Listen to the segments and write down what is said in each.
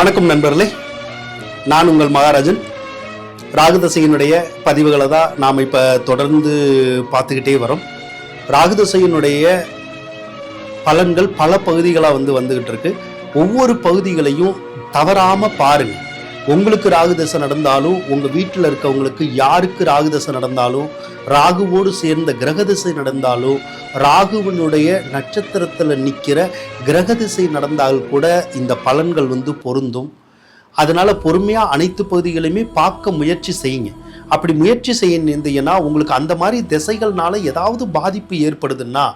வணக்கம் நண்பர்களே. நான் உங்கள் மகாராஜன். ராகுதசையினுடைய பதிவுகளை தான் நாம் இப்போ தொடர்ந்து பார்த்துக்கிட்டே வரோம். ராகுதசையினுடைய பலன்கள் பல பகுதிகளாக வந்து வந்துக்கிட்டு இருக்கு. ஒவ்வொரு பகுதிகளையும் தவறாமல் பாருங்கள் உங்களுக்கு ராகு தசை நடந்தாலும் உங்கள் வீட்டில் இருக்கவங்களுக்கு யாருக்கு ராகு தசை நடந்தாலும் ராகுவோடு சேர்ந்த கிரக திசை நடந்தாலும் ராகுவினுடைய நட்சத்திரத்தில் நிற்கிற கிரக திசை நடந்தால் கூட இந்த பலன்கள் வந்து பொருந்தும். அதனால் பொறுமையாக அனைத்து பகுதிகளையுமே பார்க்க முயற்சி செய்யுங்க. அப்படி முயற்சி செய்யணுந்தீங்கன்னா உங்களுக்கு அந்த மாதிரி திசைகள்னால ஏதாவது பாதிப்பு ஏற்படுதுன்னா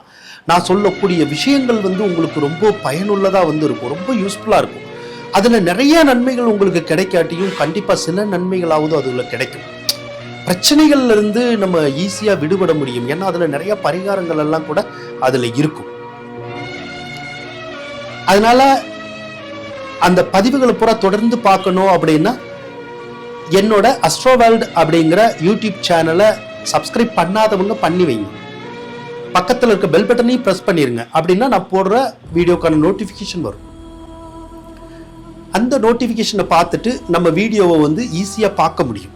நான் சொல்லக்கூடிய விஷயங்கள் வந்து உங்களுக்கு ரொம்ப பயனுள்ளதாக வந்து இருக்கும். ரொம்ப யூஸ்ஃபுல்லாக இருக்கும். அதில் நிறைய நன்மைகள் உங்களுக்கு கிடைக்காட்டியும் கண்டிப்பாக சில நன்மைகளாவது அதில் கிடைக்கும். பிரச்சனைகள்லேருந்து நம்ம ஈஸியாக விடுபட முடியும். ஏன்னா அதில் நிறைய பரிகாரங்கள் எல்லாம் கூட அதில் இருக்கும். அதனால அந்த பதிவுகளை பூரா தொடர்ந்து பார்க்கணும் அப்படின்னா என்னோட அஸ்ட்ரோவேல்ட் அப்படிங்கிற யூடியூப் சேனலை சப்ஸ்கிரைப் பண்ணாதவங்க பண்ணி வைங்க. பக்கத்தில் இருக்க பெல் பட்டனையும் ப்ரெஸ் பண்ணிடுங்க அப்படின்னா நான் போடுற வீடியோக்கான நோட்டிஃபிகேஷன் வரும். அந்த நோட்டிஃபிகேஷனை பார்த்துட்டு நம்ம வீடியோவை வந்து ஈஸியாக பார்க்க முடியும்.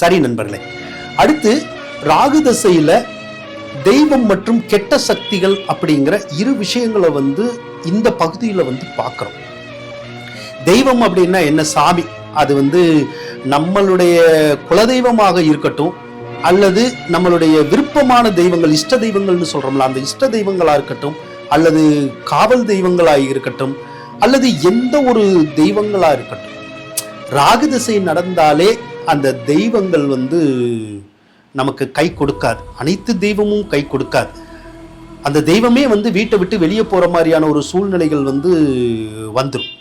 சரி நண்பர்களே. அடுத்து ராகு தசையில தெய்வம் மற்றும் கெட்ட சக்திகள் அப்படிங்கிற இரு விஷயங்களை வந்து இந்த பகுதியில் வந்து பார்க்குறோம். தெய்வம் அப்படின்னா என்ன? சாமி. அது வந்து நம்மளுடைய குலதெய்வமாக இருக்கட்டும் அல்லது நம்மளுடைய விருப்பமான தெய்வங்கள் இஷ்ட தெய்வங்கள்னு சொல்றோம்ல அந்த இஷ்ட தெய்வங்களா இருக்கட்டும் அல்லது காவல் தெய்வங்களா இருக்கட்டும் அல்லது எந்த ஒரு தெய்வங்களா இருக்கட்டும். ராகு திசை நடந்தாலே அந்த தெய்வங்கள் வந்து நமக்கு கை கொடுக்காது. அனைத்து தெய்வமும் கை கொடுக்காது. அந்த தெய்வமே வந்து வீட்டை விட்டு வெளியே போகிற மாதிரியான ஒரு சூழ்நிலைகள் வந்து வந்துடும்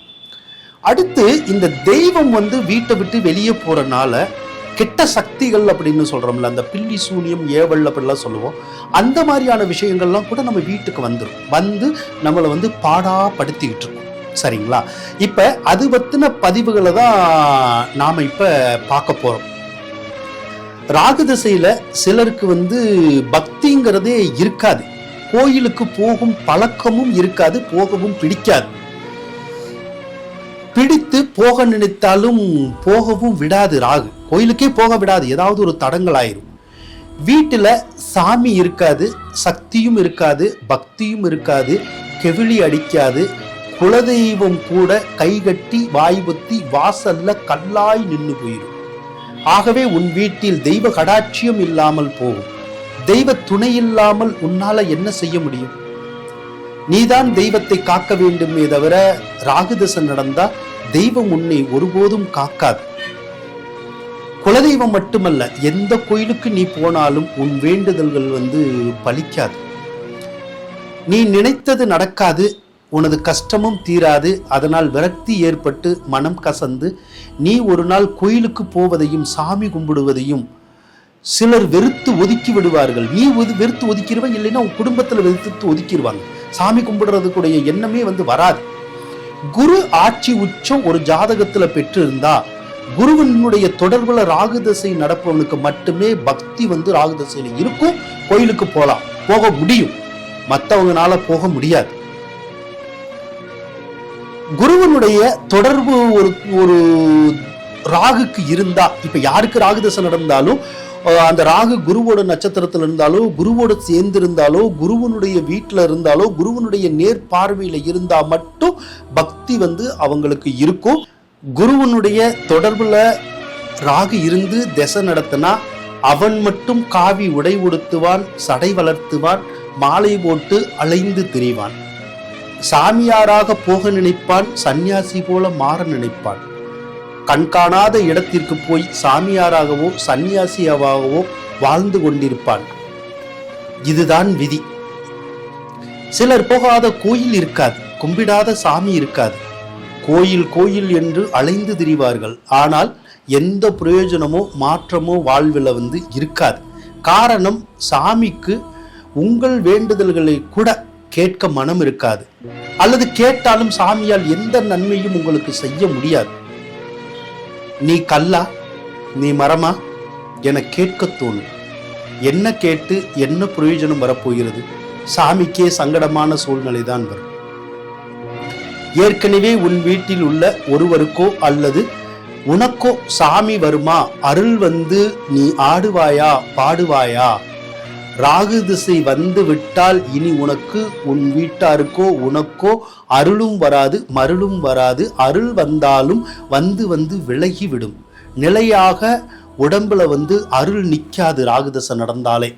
அடுத்து இந்த தெய்வம் வந்து வீட்டை விட்டு வெளியே போகிறனால கெட்ட சக்திகள் அப்படின்னு சொல்கிறோம்ல அந்த பில்லி சூனியம் ஏவல் அப்படிலாம் சொல்லுவோம். அந்த மாதிரியான விஷயங்கள்லாம் கூட நம்ம வீட்டுக்கு வந்துடும் வந்து நம்மளை வந்து பாடாப்படுத்திக்கிட்டு இருக்கும். சரிங்களா? இப்போ அது பத்தின பதிவுகளை தான் நாம இப்போ பார்க்க போறோம். ராகு திசையில் சிலருக்கு வந்து பக்திங்கிறதே இருக்காது. கோயிலுக்கு போகும் பழக்கமும் இருக்காது போகவும் பிடிக்காது. பிடித்து போக நினைத்தாலும் போகவும் விடாது ராகு. கோயிலுக்கே போக விடாது ஏதாவது ஒரு தடங்கள் ஆயிரும் வீட்டில் சாமி இருக்காது சக்தியும் இருக்காது பக்தியும் இருக்காது கெவிழி அடிக்காது குலதெய்வம் கூட கைகட்டி வாய்புத்தி வாசல்ல கல்லாய் நின்று போயிடும் ஆகவே உன் வீட்டில் தெய்வ கடாட்சியம் இல்லாமல் போகும். தெய்வ துணை இல்லாமல் உன்னால என்ன செய்ய முடியும்? நீதான் தெய்வத்தை காக்க வேண்டுமே தவிர ராகுதசன் நடந்தா தெய்வம் உன்னை ஒருபோதும் காக்காது. குலதெய்வம் மட்டுமல்ல எந்த கோயிலுக்கு நீ போனாலும் உன் வேண்டுதல்கள் வந்து பலிக்காது. நீ நினைத்தது நடக்காது உனது கஷ்டமும் தீராது அதனால் விரக்தி ஏற்பட்டு மனம் கசந்து நீ ஒரு நாள் கோயிலுக்கு போவதையும் சாமி கும்பிடுவதையும் சிலர் வெறுத்து ஒதுக்கி விடுவார்கள். நீ ஒது- வெறுத்து ஒதுக்கிடுவேன் இல்லைன்னா உன் குடும்பத்தில் வெறுத்து ஒதுக்கிடுவாங்க சாமி கும்பிடுறதுக்குடைய எண்ணமே வந்து வராது. குரு ஆட்சி உச்சம் ஒரு ஜாதகத்துல பெற்று குருவனுடைய குருவினுடைய தொடர்புல ராகு தசை நடப்பவனுக்கு மட்டுமே பக்தி வந்து ராகு தசையில இருக்கும். கோயிலுக்கு போகலாம் போக முடியும். மற்றவங்கனால போக முடியாது. குருவனுடைய தொடர்பு ஒரு ஒரு ராகுக்கு இருந்தா இப்ப யாருக்கு ராகு தசை நடந்தாலும் அந்த ராகு குருவோட நட்சத்திரத்துல இருந்தாலோ குருவோட சேர்ந்து இருந்தாலோ குருவனுடைய வீட்டில் இருந்தாலோ குருவனுடைய நேர் பார்வையில் இருந்தா மட்டும் பக்தி வந்து அவங்களுக்கு இருக்கும். குருவனுடைய தொடர்புல ராகு இருந்து திசை நடத்தினா அவன் மட்டும் காவி உடை உடுத்துவான் சடை வளர்த்துவான் மாலை போட்டு அலைந்து திரிவான். சாமியாராக போக நினைப்பான் சந்நியாசி போல மாற நினைப்பான். கண்காணாத இடத்திற்கு போய் சாமியாராகவோ சந்நியாசியாகவோ வாழ்ந்து கொண்டிருப்பான். இதுதான் விதி. சிலர் போகாத கோயில் இருக்காது கும்பிடாத சாமி இருக்காது. கோயில் கோயில் என்று அலைந்து திரிவார்கள். ஆனால் எந்த பிரயோஜனமோ மாற்றமோ வாழ்வில் வந்து இருக்காது. காரணம் சாமிக்கு உங்கள் வேண்டுதல்களை கூட கேட்க மனம் இருக்காது. அல்லது கேட்டாலும் சாமியால் எந்த நன்மையும் உங்களுக்கு செய்ய முடியாது. நீ கல்லா நீ மரமா? என கேட்க தோணும். என்ன கேட்டு என்ன பிரயோஜனம் வரப்போகிறது? சாமிக்கே சங்கடமான சூழ்நிலை தான் வரும். ஏற்கனவே உன் வீட்டில் உள்ள ஒருவருக்கோ அல்லது உனக்கோ சாமி வருமா? அருள் வந்து நீ ஆடுவாயா பாடுவாயா? ராகு திசை வந்து விட்டால் இனி உனக்கு உன் வீட்டாருக்கோ உனக்கோ அருளும் வராது மருளும் வராது. அருள் வந்தாலும் வந்து வந்து விலகி விடும் நிலையாக உடம்புல வந்து அருள் நிற்காது ராகுதசை நடந்தாலே.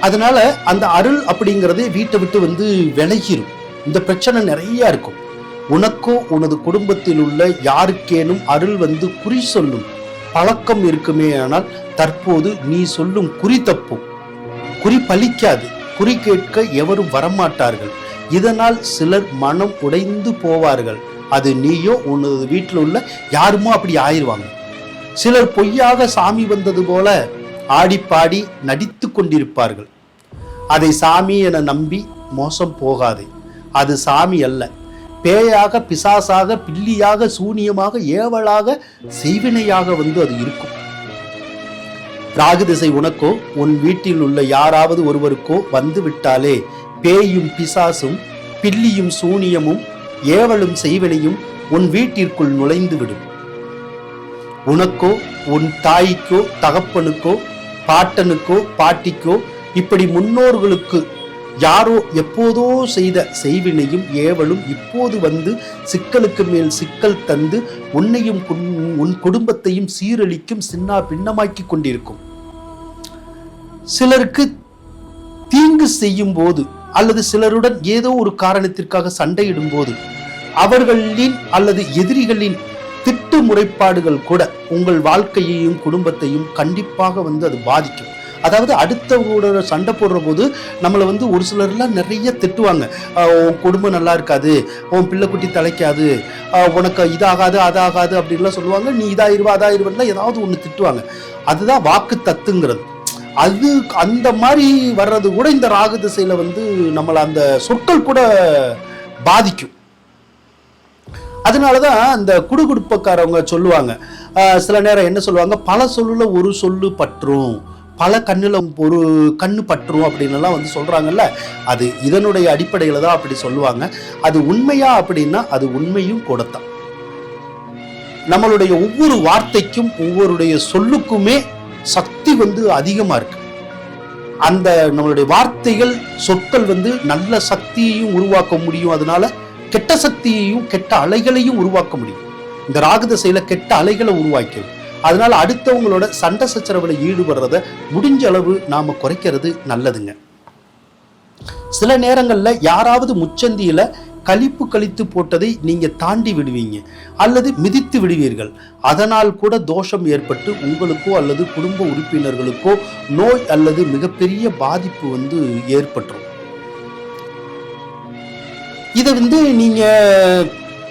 அதனால அந்த அருள் அப்படிங்கிறதே வீட்டை விட்டு வந்து விலகிடும் இந்த பிரச்சனை நிறைய இருக்கும். உனக்கோ உனது குடும்பத்தில் உள்ள யாருக்கேனும் அருள் வந்து குறி சொல்லும். பழக்கம் இருக்குமே ஆனால் தற்போது நீ சொல்லும் குறி தப்பும் குறி பலிக்காது குறி கேட்க எவரும் வரமாட்டார்கள். இதனால் சிலர் மனம் உடைந்து போவார்கள். அது நீயோ உனது வீட்டில் உள்ள யாருமோ அப்படி ஆயிடுவாங்க. சிலர் பொய்யாக சாமி வந்தது போல ஆடிப்பாடி நடித்து கொண்டிருப்பார்கள். அதை சாமி என நம்பி மோசம் போகாதே. அது சாமி அல்ல. பேயாக பிசாசாக பில்லியாக சூனியமாக ஏவலாக செய்வினையாக வந்து அது இருக்கும். ராகு திசை உனக்கோ உன் வீட்டில் உள்ள யாராவது ஒருவருக்கோ வந்து விட்டாலே பேயும் பிசாசும் பில்லியும் சூனியமும் ஏவலும் செய்வினையும் உன் வீட்டிற்குள் நுழைந்து விடும் உனக்கோ உன் தாய்க்கோ தகப்பனுக்கோ பாட்டனுக்கோ பாட்டிக்கோ இப்படி முன்னோர்களுக்கு யாரோ எப்போதோ செய்த செய்வினையும் ஏவலும் இப்போது வந்து சிக்கலுக்கு மேல் சிக்கல் தந்து உன்னையும் உன் குடும்பத்தையும் சீரழிக்கும் சின்னா பின்னமாக்கி கொண்டிருக்கும். சிலருக்கு தீங்கு செய்யும் போது அல்லது சிலருடன் ஏதோ ஒரு காரணத்திற்காக சண்டையிடும் போது அவர்களின் அல்லது எதிரிகளின் திட்டு முறைப்பாடுகள் கூட உங்கள் வாழ்க்கையையும் குடும்பத்தையும் கண்டிப்பாக வந்து அது பாதிக்கும். அதாவது அடுத்தவங்களோட சண்டை போடுற போது நம்மளை வந்து ஒரு சிலர்லாம் நிறைய திட்டுவாங்க. உன் குடும்பம் நல்லா இருக்காது. உன் பிள்ளைக்குட்டி தலைக்காது. உனக்கு இதாகாது அதாகாது அப்படின்லாம் சொல்லுவாங்க. நீ இதாயிருவா அதாயிருவன்லாம் ஏதாவது ஒன்று திட்டுவாங்க. அதுதான் வாக்கு தத்துங்கிறது. அது அந்த மாதிரி வர்றது கூட இந்த ராகு திசையில வந்து நம்மளை அந்த சொற்கள் கூட பாதிக்கும். அதனால தான் அந்த குடுகுடுப்பக்காரவங்க சொல்லுவாங்க. சில நேரம் என்ன சொல்லுவாங்க? பல சொல்லுல ஒரு சொல்லு பற்றும். பல கண்ணில் ஒரு கண்ணு பற்றும் அப்படின்னு எல்லாம் வந்து சொல்கிறாங்கல்ல அது இதனுடைய அடிப்படையில் தான் அப்படி சொல்லுவாங்க. அது உண்மையா அப்படின்னா அது உண்மையும் கூடத்தான். நம்மளுடைய ஒவ்வொரு வார்த்தைக்கும் ஒவ்வொருடைய சொல்லுக்குமே சக்தி வந்து அதிகமாக இருக்கு. அந்த நம்மளுடைய வார்த்தைகள் சொற்கள் வந்து நல்ல சக்தியையும் உருவாக்க முடியும். அதனால கெட்ட சக்தியையும் கெட்ட அலைகளையும் உருவாக்க முடியும். இந்த ராகுதசையில கெட்ட அலைகளை உருவாக்கிடும் அதனால அடுத்தவங்களோட சண்டை சச்சரவுல ஈடுபடுறத முடிஞ்ச அளவு நாம குறைக்கிறது நல்லதுங்க. சில நேரங்களில் யாராவது முச்சந்தியில கழிப்பு கழித்து போட்டதை நீங்க தாண்டி விடுவீங்க. அல்லது மிதித்து விடுவீர்கள். அதனால் கூட தோஷம் ஏற்பட்டு உங்களுக்கோ அல்லது குடும்ப உறுப்பினர்களுக்கோ நோய் அல்லது மிகப்பெரிய பாதிப்பு வந்து ஏற்பட்டுரும். இதை வந்து நீங்க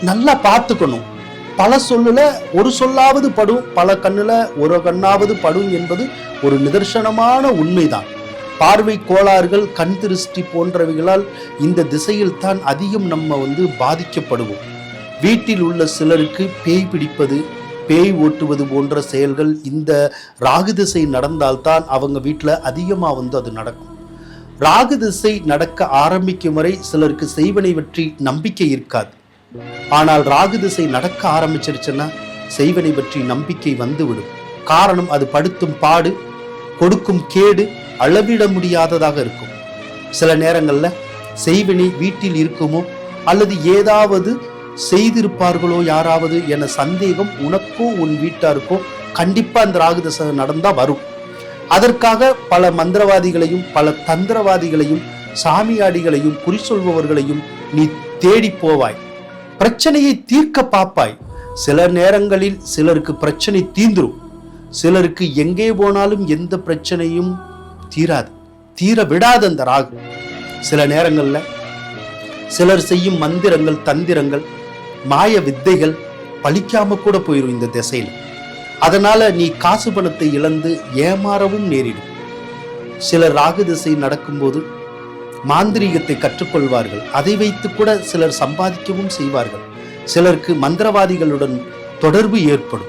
நல்லா பார்த்துக்கணும். பல சொல்லுல ஒரு சொல்லாவது படும் பல கண்ணுல ஒரு கண்ணாவது படும் என்பது ஒரு நிதர்சனமான உண்மைதான். பார்வை கோளாறுகள் கண் திருஷ்டி போன்றவைகளால் இந்த திசையில் தான் அதிகம் நம்ம வந்து பாதிக்கப்படுவோம். வீட்டில் உள்ள சிலருக்கு பேய் பிடிப்பது பேய் ஓட்டுவது போன்ற செயல்கள் இந்த ராகு திசை நடந்தால்தான் அவங்க வீட்டில் அதிகமாக வந்து அது நடக்கும். ராகு திசை நடக்க ஆரம்பிக்கும் வரை சிலருக்கு செய்வனை பற்றி நம்பிக்கை இருக்காது. ஆனால் ராகு திசை நடக்க ஆரம்பிச்சிருச்சுன்னா செய்வனை பற்றி நம்பிக்கை வந்துவிடும். காரணம் அது படுத்தும் பாடு கொடுக்கும் கேடு அளவிட முடியாததாக இருக்கும். சில நேரங்களில் செய்வினை வீட்டில் இருக்குமோ அல்லது ஏதாவது செய்திருப்பார்களோ யாராவது என சந்தேகம் உனக்கோ உன் வீட்டாருக்கோ கண்டிப்பாக அந்த ராகு திசை நடந்தால் வரும். அதற்காக பல மந்திரவாதிகளையும் பல தந்திரவாதிகளையும் சாமியாடிகளையும் குறி சொல்பவர்களையும் நீ தேடி போவாய். பிரச்சனையை தீர்க்க பார்ப்பாய் சில நேரங்களில் சிலருக்கு பிரச்சனை தீந்துரும் சிலருக்கு எங்கே போனாலும் எந்த பிரச்சனையும் தீராது. தீர விடாது அந்த ராகு. சில நேரங்களில் சிலர் செய்யும் மந்திரங்கள் தந்திரங்கள் மாய வித்தைகள் பழிக்காம கூட போயிடும் இந்த திசையில். அதனால நீ காசு பணத்தை இழந்து ஏமாறவும் நேரிடும். சிலர் ராகு திசை நடக்கும்போது மாந்திரீகத்தை கற்றுக்கொள்வார்கள். அதை வைத்து கூட சிலர் சம்பாதிக்கவும் செய்வார்கள். சிலருக்கு மந்திரவாதிகளுடன் தொடர்பு ஏற்படும்.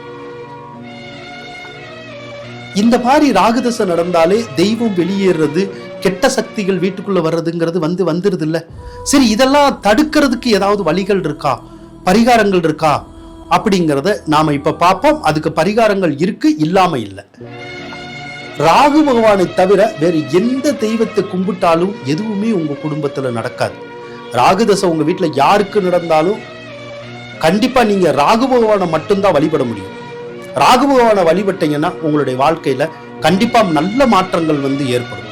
இந்த மாதிரி ராகுதசை நடந்தாலே தெய்வம் வெளியேறது கெட்ட சக்திகள் வீட்டுக்குள்ள வர்றதுங்கிறது வந்து வந்துருது இல்ல சரி இதெல்லாம் தடுக்கிறதுக்கு ஏதாவது வழிகள் இருக்கா? பரிகாரங்கள் இருக்கா? அப்படிங்கிறத நாம இப்ப பார்ப்போம். அதுக்கு பரிகாரங்கள் இருக்கு இல்லாம இல்லை. ராகு பகவானை தவிர வேறு எந்த தெய்வத்தை கும்பிட்டாலும் எதுவுமே உங்கள் குடும்பத்தில் நடக்காது. ராகு தசை உங்கள் வீட்டில் யாருக்கு நடந்தாலும் கண்டிப்பாக நீங்கள் ராகு பகவானை மட்டும்தான் வழிபட முடியும். ராகு பகவானை வழிபட்டீங்கன்னா உங்களுடைய வாழ்க்கையில் கண்டிப்பாக நல்ல மாற்றங்கள் வந்து ஏற்படும்.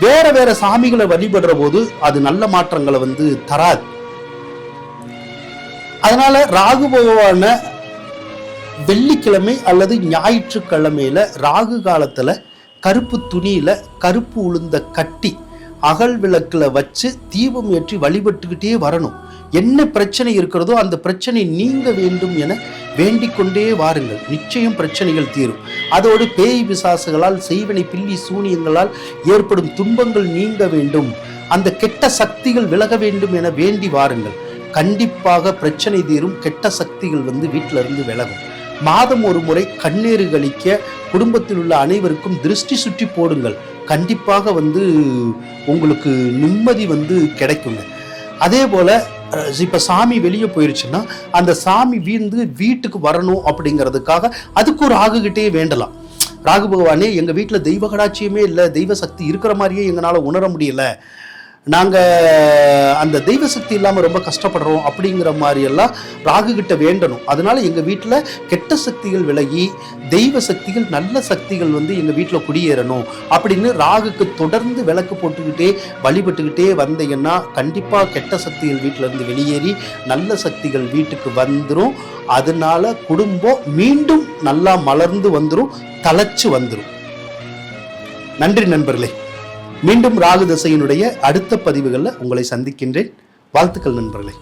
வேற வேற சாமிகளை வழிபடுற போது அது நல்ல மாற்றங்களை வந்து தராது. அதனால ராகு பகவானை வெள்ளிக்கிழமை அல்லது ஞாயிற்றுக்கிழமையில ராகு காலத்துல கருப்பு துணியில கருப்பு உளுந்த கட்டி அகல் விளக்குல வச்சு தீபம் ஏற்றி வழிபட்டுக்கிட்டே வரணும். என்ன பிரச்சனை இருக்கிறதோ அந்த பிரச்சனை நீங்க வேண்டும் என வேண்டிக்கொண்டே வாருங்கள். நிச்சயம் பிரச்சனைகள் தீரும். அதோடு பேய் பிசாசுகளால் செய்வனை பில்லி சூனியங்களால் ஏற்படும் துன்பங்கள் நீங்க வேண்டும். அந்த கெட்ட சக்திகள் விலக வேண்டும் என வேண்டி வாருங்கள். கண்டிப்பாக பிரச்சனை தீரும். கெட்ட சக்திகள் வந்து வீட்டிலிருந்து விலகும். மாதம் ஒரு முறை கண்ணீர் கழிக்க குடும்பத்தில் உள்ள அனைவருக்கும் திருஷ்டி சுற்றி போடுங்கள். கண்டிப்பாக வந்து உங்களுக்கு நிம்மதி வந்து கிடைக்குங்க. அதே போல் இப்போ சாமி வெளியே போயிருச்சுன்னா அந்த சாமி வீழ்ந்து வீட்டுக்கு வரணும் அப்படிங்கிறதுக்காக அதுக்கு ஒரு ஆகுகிட்டே வேண்டலாம். ராகு பகவானே எங்கள் வீட்டில் தெய்வ கடாட்சியமே இல்லை தெய்வ சக்தி இருக்கிற மாதிரியே எங்களால் உணர முடியல. நாங்கள் அந்த தெய்வ சக்தி இல்லாமல் ரொம்ப கஷ்டப்படுறோம் அப்படிங்கிற மாதிரியெல்லாம் ராகு கிட்ட வேண்டணும். அதனால எங்கள் வீட்டில் கெட்ட சக்திகள் விலகி தெய்வ சக்திகள் நல்ல சக்திகள் வந்து எங்கள் வீட்டில் குடியேறணும். அப்படின்னு ராகுக்கு தொடர்ந்து விளக்கு போட்டுக்கிட்டே வழிபட்டுக்கிட்டே வந்தீங்கன்னா கண்டிப்பாக கெட்ட சக்திகள் வீட்டிலேருந்து வெளியேறி நல்ல சக்திகள் வீட்டுக்கு வந்துடும் அதனால குடும்பம் மீண்டும் நல்லா மலர்ந்து வந்துடும் தழைச்சு வந்துடும் நன்றி நண்பர்களே. மீண்டும் ராகு தசையினுடைய அடுத்த பதிவுகளில் உங்களை சந்திக்கின்றேன். வாழ்த்துக்கள் நண்பர்களே.